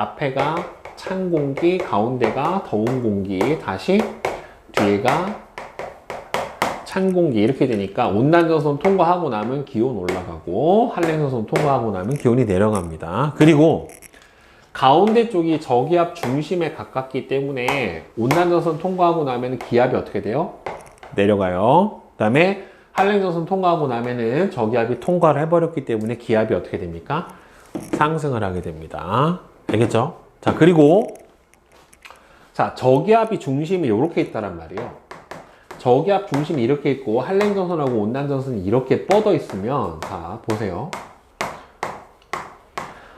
앞에가 찬 공기, 가운데가 더운 공기, 다시 뒤에가 찬 공기 이렇게 되니까 온난전선 통과하고 나면 기온 올라가고 한랭전선 통과하고 나면 기온이 내려갑니다. 그리고 가운데 쪽이 저기압 중심에 가깝기 때문에 온난전선 통과하고 나면 기압이 어떻게 돼요? 내려가요. 그 다음에 한랭전선 통과하고 나면은 저기압이 통과를 해버렸기 때문에 기압이 어떻게 됩니까? 상승을 하게 됩니다. 알겠죠? 자, 그리고 자, 저기압이 중심이 이렇게 있다란 말이에요. 저기압 중심이 이렇게 있고 한랭전선하고 온난전선이 이렇게 뻗어 있으면 자, 보세요.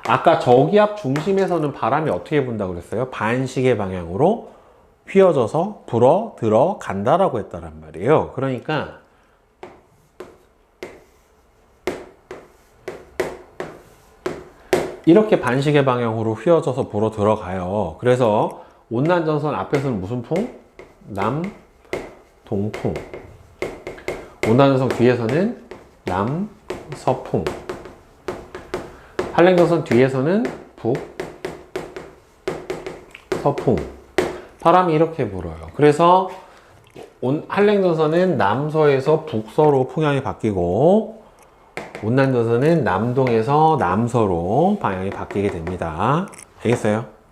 아까 저기압 중심에서는 바람이 어떻게 분다고 그랬어요? 반시계 방향으로 휘어져서 불어 들어간다라고 했다란 말이에요. 그러니까 이렇게 반시계 방향으로 휘어져서 불어 들어가요. 그래서 온난전선 앞에서는 무슨 풍? 남, 동풍. 온난전선 뒤에서는 남, 서풍. 한랭전선 뒤에서는 북, 서풍. 바람이 이렇게 불어요. 그래서 온, 한랭전선은 남서에서 북서로 풍향이 바뀌고 온난전선은 남동에서 남서로 방향이 바뀌게 됩니다. 알겠어요?